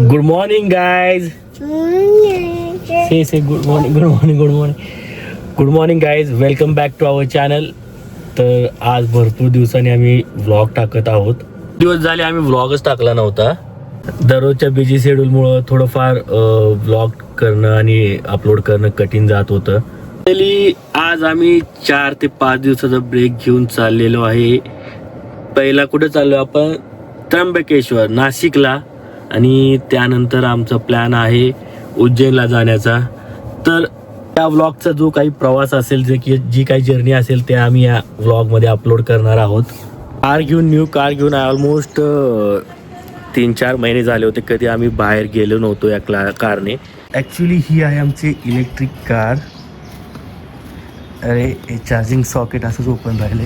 Good morning guys say say good morning good morning good morning good morning guys welcome back to our channel तर आज भरपूर दिवसांनी आम्ही vlog टाकत आहोत. दिवस झाले आम्ही व्लॉगच टाकला नव्हता. दररोजच्या बिझी शेड्यूलमुळं थोडंफार व्लॉग करणं आणि अपलोड करणं कठीण जात होतं. तरी आज आम्ही चार ते पाच दिवसाचा ब्रेक घेऊन चाललेलो आहे. पहिला कुठे चाललो आपण? त्र्यंबकेश्वर नाशिकला. आणि त्यानंतर आमचा प्लॅन आहे उज्जैनला जाण्याचा. तर त्या व्लॉगचा जो काही प्रवास असेल जे की जी काही जर्नी असेल ते आम्ही या व्लॉगमध्ये अपलोड करणार आहोत. कार घेऊन न्यू कार घेऊन ऑलमोस्ट तीन चार महिने झाले होते. कधी आम्ही बाहेर गेलो नव्हतो या क्ला कारने ॲक्च्युली ही आहे आमची इलेक्ट्रिक कार अरे हे चार्जिंग सॉकेट असंच ओपन राहिले.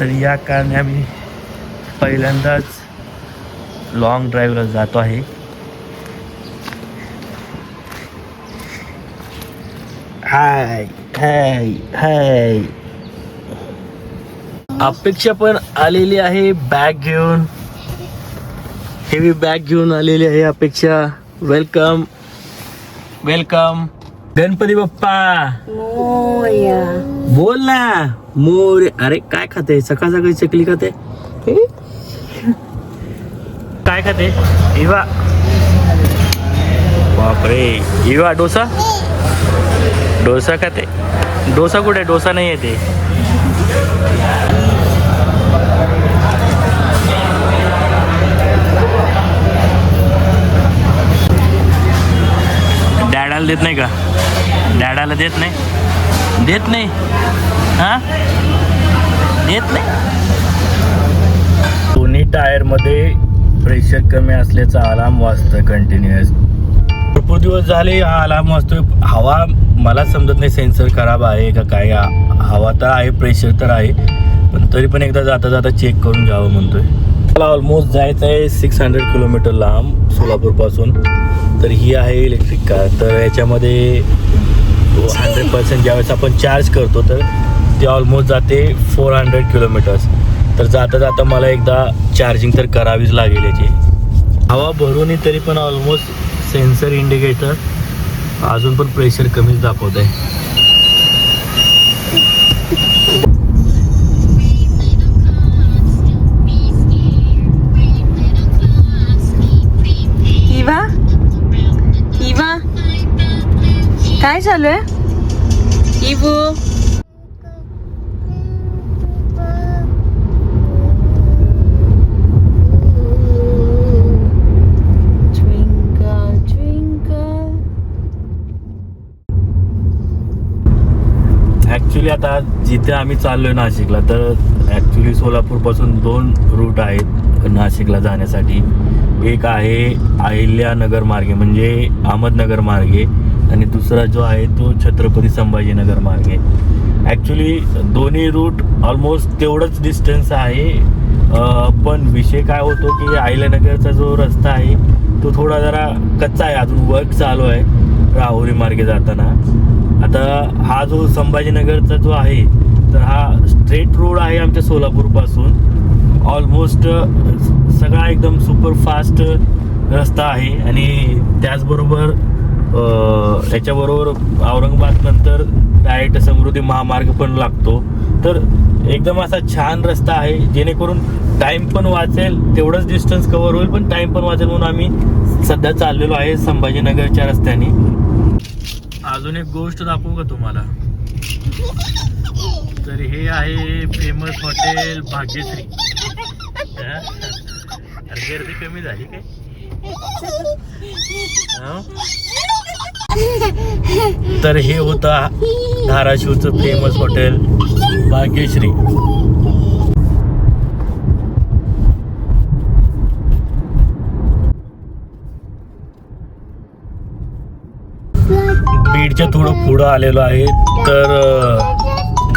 तर या कारने आम्ही पहिल्यांदाच लॉंग ड्राईव्हला जातो आहे. हाय हाय हाय. अपेक्षा पण आलेली आहे बॅग घेऊन. हेवी बॅग घेऊन आलेली आहे अपेक्षा. Welcome welcome Ganpati Bappa. बोल ना. मोर. अरे काय खाते? सकाळ सकाळी चकली खाते? काय खाते? इवा बापरे इवा डोसा? डोसा खाते. डोसा कुठे? डोसा नाही येते डॅडाला देत नाही का? डॅडाला देत नाही? देत नाही? हा? देत नाही? दोन्ही टायरमध्ये प्रेशर कमी असल्याचा अलार्म वाजतोय कंटिन्युअस भरपूर दिवस झाले हा अलार्म वाजतोय. हवा मला समजत नाही सेन्सर खराब आहे का काय? हवा तर आहे प्रेशर तर आहे. पण तरी पण एकदा जाता जाता चेक करून घ्यावं म्हणतोय. मला ऑलमोस्ट जायचं आहे सिक्स हंड्रेड किलोमीटर लांब सोलापूरपासून तर ही आहे इलेक्ट्रिक कार तर याच्यामध्ये हंड्रेड पर्सेंट ज्यावेळेस आपण चार्ज करतो तर ते ऑलमोस्ट जाते फोर हंड्रेड किलोमीटर्स तर जाता जाता मला एकदा चार्जिंग तर करावीच लागेल याची. हवा भरूनही तरी पण ऑलमोस्ट सेन्सर इंडिकेटर अजून पण प्रेशर कमीच दाखवत आहे इवा? इवा? काय चालू आहे? इवू. ॲक्च्युली आता जिथे आम्ही चाललोय नाशिकला तर ॲक्च्युली सोलापूरपासून दोन रूट आहेत नाशिकला जाण्यासाठी. एक आहे अहिल्यानगर मार्गे म्हणजे अहमदनगर मार्गे आणि दुसरा जो आहे तो छत्रपती संभाजीनगर मार्गे. ॲक्च्युली दोन्ही रूट ऑलमोस्ट तेवढंच डिस्टन्स आहे. पण विषय काय होतो की अहिल्यानगरचा जो रस्ता आहे तो थोडा जरा कच्चा आहे. अजून वर्क चालू आहे राहुरी मार्गे जाताना. आता हा जो संभाजीनगरचा जो आहे तर हा स्ट्रेट रोड आहे आमच्या सोलापूरपासून. ऑलमोस्ट सगळा एकदम सुपर फास्ट रस्ता आहे आणि त्याचबरोबर याच्याबरोबर औरंगाबाद नंतर डायरेक्ट समृद्धी महामार्ग पण लागतो. तर एकदम असा छान रस्ता आहे जेणेकरून टाइम पण वाचेल तेवढंच डिस्टन्स कव्हर होईल पण टाइम पण वाचेल म्हणून आम्ही सध्या चाललेलो आहे संभाजीनगरच्या रस्त्याने. अजून एक गोष्ट दाखवू का तुम्हाला? तर हे आहे फेमस हॉटेल भाग्यश्री. गर्दी कमी झाली काय? तर हे होता धाराशिवचं फेमस हॉटेल भाग्यश्री. बीडच्या थोडं पुढं आलेलो आहे. तर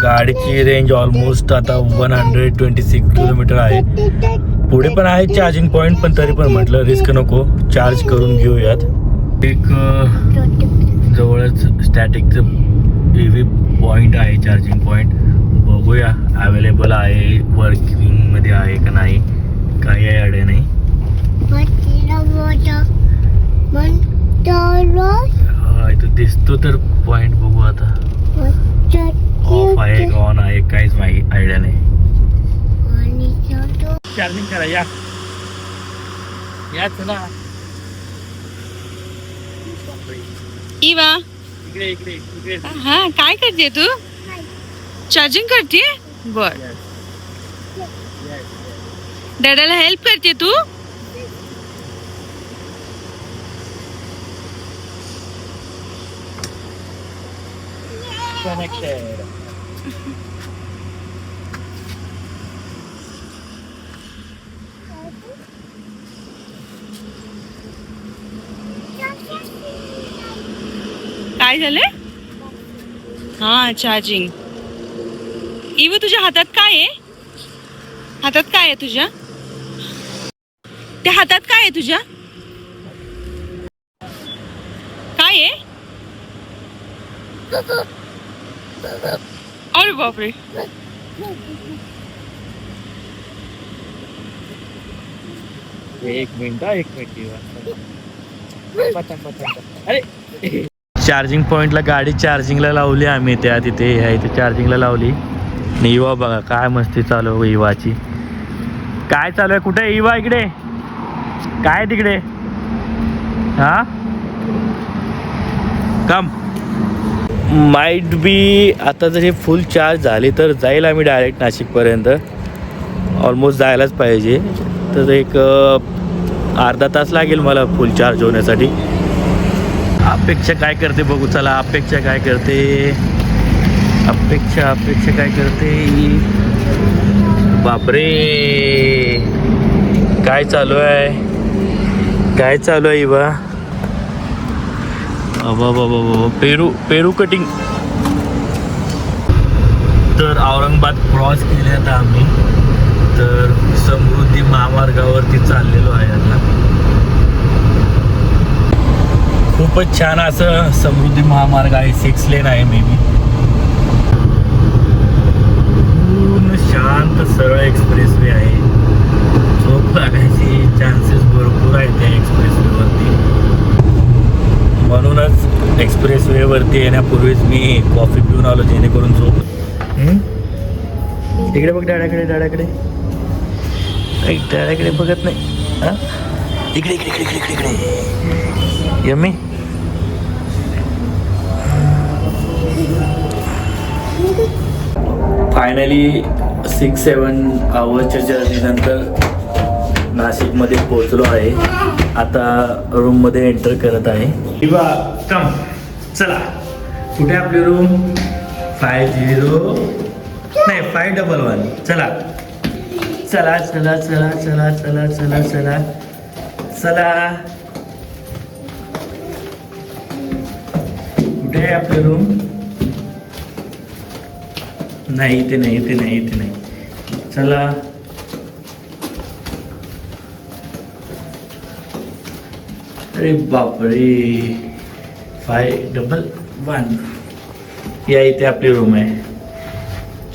गाडीची रेंज ऑलमोस्ट आता one hundred twenty six kilometre आहे. पुढे पण आहे चार्जिंग पॉईंट पण तरी पण म्हटलं रिस्क नको. चार्ज करून घेऊयात. एक जवळच स्टॅटिकचं व्ही पॉईंट आहे चार्जिंग पॉईंट बघूया अवेलेबल आहे वर्किंगमध्ये आहे का नाही. काही अडे नाही हा दिसतो तर पॉइंट बघू आता. ऑफ आहे ऑन आहे काहीच माहिती आयडिया नाही. चार्जिंग करा या. इवा. इकडे इकडे इकडे. हा काय करते तू? चार्जिंग करते? बर. डॅडाला हेल्प करते तू? कनेक्टेड काय झालंय हा चार्जिंग इव तुझ्या हातात काय आहे? हातात काय आहे तुझ्या? त्या हातात काय आहे तुझ्या? काय आहे? अरे बापरे. एक मिनिट एक मिनिट अरे. चार्जिंग पॉइंटला गाडी चार्जिंगला लावली आम्ही त्या तिथे ह्या इथे चार्जिंगला लावली. आणि इवा बघा काय मस्ती चालू आहे इवाची काय चालू आहे? कुठे आहे इवा इकडे? काय आहे तिकडे? हा? कम माइट बी आता जर हे फुल चार्ज झाली तर जाईल आम्ही डायरेक्ट नाशिकपर्यंत. ऑलमोस्ट जायलाच पाहिजे. तर एक अर्धा तास लागेल मला फुल चार्ज होण्यासाठी. अपेक्षा काय करते बघू चला अपेक्षा काय करते? अपेक्षा अपेक्षा काय करते? बापरे! काय चालू आहे? काय चालू आहे बा बाबा बाबा पेरू पेरू कटिंग तर औरंगाबाद क्रॉस केले आता आम्ही. तर समृद्धी महामार्गावरती चाललेलो आहे आता. खूपच छान असं समृद्धी महामार्ग आहे. सिक्स लेन आहे मे बी पूर्ण शांत सरळ एक्सप्रेस वे आहे. झोप लागायची. चान्सेस भरपूर आहेत त्या एक्सप्रेस वेवरती म्हणूनच एक्सप्रेस वेवरती येण्यापूर्वीच मी कॉफी पिऊन आलो जेणेकरून झोप? इकडे बघ डाड्याकडे डाड्याकडे ऐ, डाड्याकडे बघत नाही. हा? इकडे इकडे इकडे इकडे इकडे इकडे. यम्मी? फायनली सिक्स सेवन आवर्सच्या जर्नीनंतर मध्ये पोहोचलो आहे. आता रूममध्ये एंटर करत आहे. किंवा कम चला. कुठे आपली रूम फाय झिरो नाही फाय डबल वन चला. चला चला चला चला चला चला चला. चला. कुठे आहे आपलं रूम नाही इथे नाही इथे नाही इथे नाही. चला. अरे बापरे. फाय डबल वन या इथे आपली रूम आहे.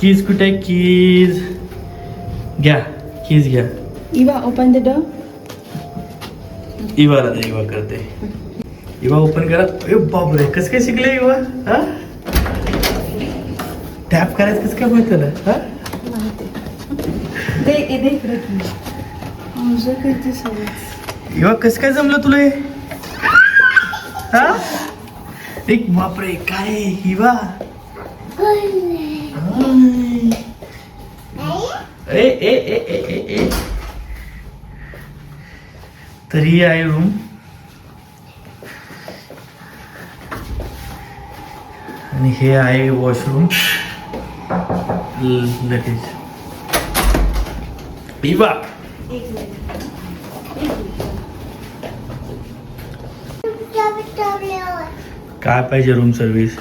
कीज कुठे आहे? कीज घ्या. कीज घ्या. इवा ओपन द डोर इवाला दे इवा करते. इवा ओपन करा. अरे बापरे. कसं काय शिकले इवा? हा? टॅप करायचं कसं काय माहिती हा? दे दे इकडे. इवा कसं काय जमलं तुला हा? एक बापरे काय? हिवा ए ए ए ए ए ए. तर ही आहे रूम आणि हे आहे वॉशरूम लगेच. इवा काय पाहिजे रूम सर्व्हिस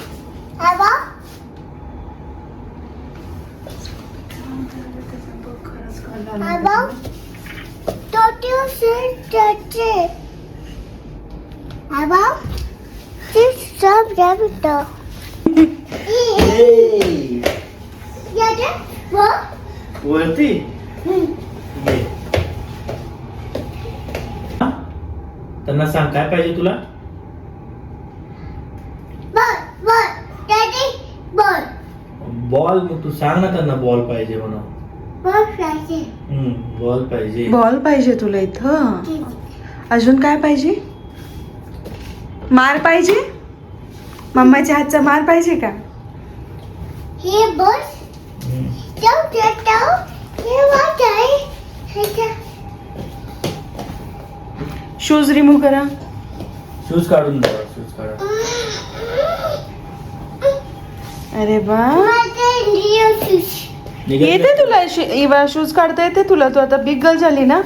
वरती? ये. त्यांना सांग काय पाहिजे तुला ball ball daddy ball ball मग तू सांग ना त्यांना बॉल पाहिजे म्हणून. बॉल पाहिजे. बॉल पाहिजे. बॉल पाहिजे तुला इथं? अजून काय पाहिजे? मार पाहिजे? मम्माच्या हातचा मार पाहिजे का? हे हे ह्याच्या शूज रिमूव्ह करा. शूज काढून द्या शूज काढा अरे वा. येते? तुला शे- इवा शूज काढता येते तुला? तू आता बिग गर्ल झाली ना?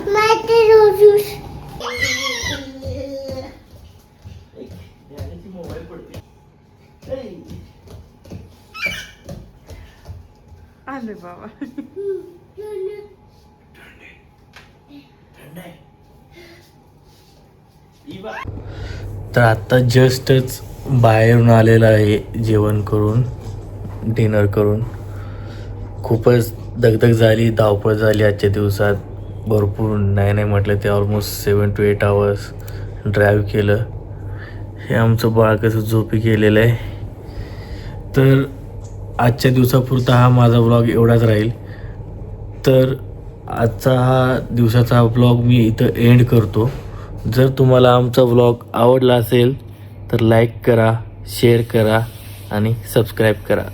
अरे बाबा. तर आत्ता जस्टच बाहेरून आलेलं आहे जेवण करून. डिनर करून. खूपच दगदग झाली धावपळ झाली आजच्या दिवसात. भरपूर नाही नाही म्हटलं ते almost seven to eight hours drive केलं. हे आमचं बाळ कसं झोपी केलेलं आहे. तर आजच्या दिवसापुरता हा माझा ब्लॉग एवढाच राहील. तर आजचा हा दिवसाचा ब्लॉग मी इथं एंड करतो. जर तुम्हाला आमचा ब्लॉग आवडला असेल तर लाईक करा शेअर करा आणि सबस्क्राईब करा.